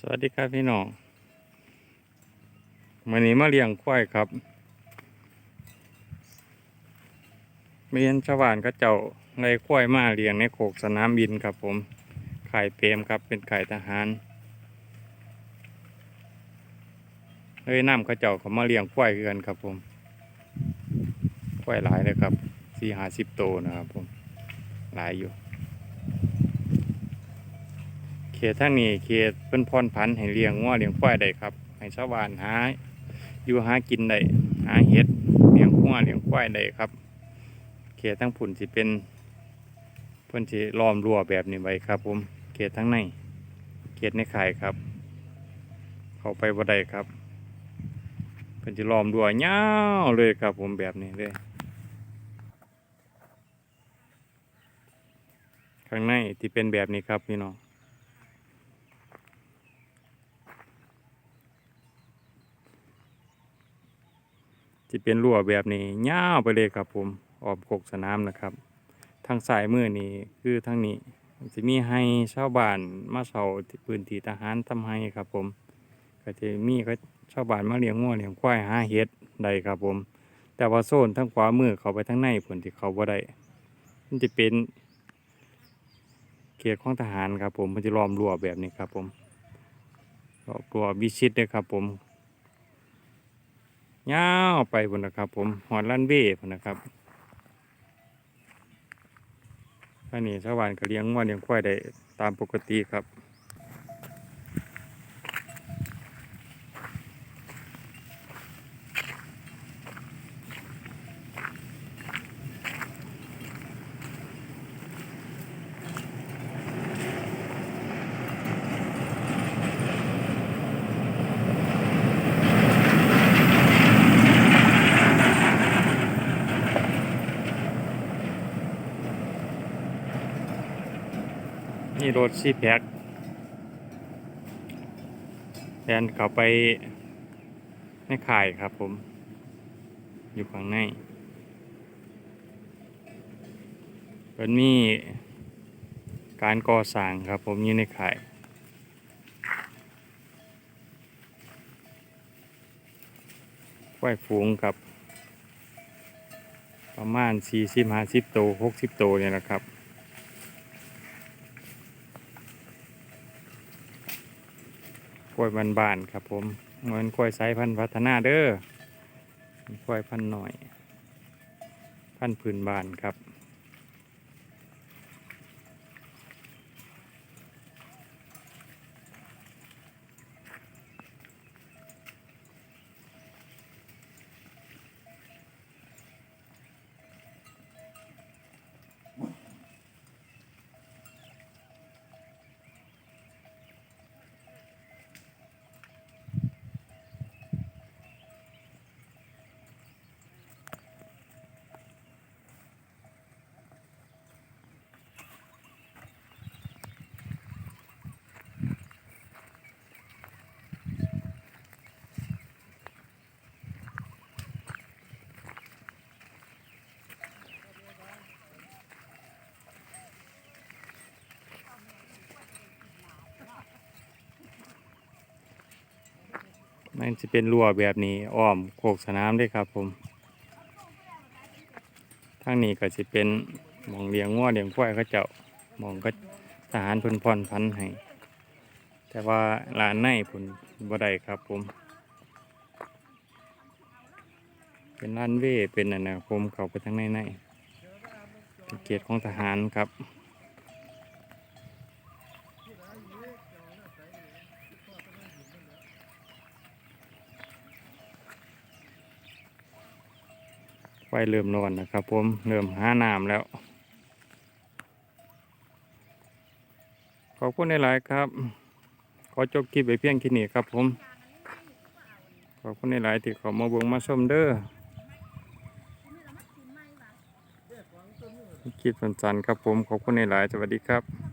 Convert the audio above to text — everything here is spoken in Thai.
สวัสดีครับพี่น้องวันนี้มาเลี้ยงควายครับเมียนชาวบ้านก็เจ้าไงควายมาเลี้ยงในโขกสนามบินครับผมไข่เปรมครับเป็นไข่ทหารเฮ้ยน้ำเขาเจ้าเขามาเลี้ยงควายกันครับผมควายหลายเลยครับสี่ห้าสิบโตวนะครับผมหลายอยู่ เขตทางนี้เขตเพิ่นพรพันธ์ให้เลี้ยงงัวเลี้ยงควายได้ครับ ให้ชาวบ้านหาอยู่หากินได้หาเห็ดเลี้ยงงัวเลี้ยงควายได้ครับ เขตทั้งผุ่นสิเป็นเพิ่นสิล้อมรั้วแบบนี้ไว้ครับ ผมเขตทั้งในเขตในข่ายครับ เข้าไปบ่ได้ครับเพิ่นสิล้อมรั้วยาเลยครับ ผมแบบนี้เลยข้างในที่เป็นแบบนี้ครับพี่น้อง ที่เป็นรั้วแบบนี้ยาวไปเลยครับผมออบกกสนามนะครับ ทางสายมือนี่คือทางนี้จะมีให้ชาวบ้านมาเช่าพื้นที่ทหารทำให้ครับผม ก็จะมีก็ชาวบ้านมาเลี้ยงงัวเลี้ยงควายหาเห็ดได้ครับผม แต่ว่าโซนทางขวามือเขาไปทางในผลที่เขาบ่ได้มันจะเป็นเขตของทหารครับผมมันจะล้อมรั้วแบบนี้ครับผมรั้ววิชิตเลยครับผม ยาวไปบนนะครับผมหอดลันเว่พุ่นนะครับท่านี้ชาวบ้านก็เลี้ยงวัวเลี้ยงควายได้ตามปกติครับ นี่รถซีแพคแทนเขาไปในข่ายครับผม อยู่ข้างในเป็นมีการก่อสร้างครับผมอยู่ในข่ายควายฝูงครับ ประมาณสี่สิบห้าสิบโตหกสิบโตเนี่ยนะครับ กล้วยบานๆครับผมเหมือนกล้วยสายพันธุ์พัฒนาเด้อกล้วยพันธุ์หน่อย พันธุ์พื้นบ้านครับ มันจะเป็นรั้วแบบนี้อ้อมโคกสนามด้วยครับผมทางนี้ก็จะเป็นหมองเลี้ยงงัวเลี้ยงควายเขาเจ้าหมองก็ทหารพุ่นพรพันให้แต่ว่าร้านในผุนบ่ได้ครับผม เป็นร้านเว่เป็นอันนะผมเข้าไปทางในในเป็นเกียรติของทหารครับ เริ่มนอนนะครับ ผมเริ่มหาน้ำแล้ว ขอบคุณหลายครับ ขอจบคลิปไปเพียงแค่นี้ครับ ผม ขอบคุณหลายที่ขามาเบิ่งมาชมเด้อคลิปสั้นๆครับผมขอบคุณหลายสวัสดีครับ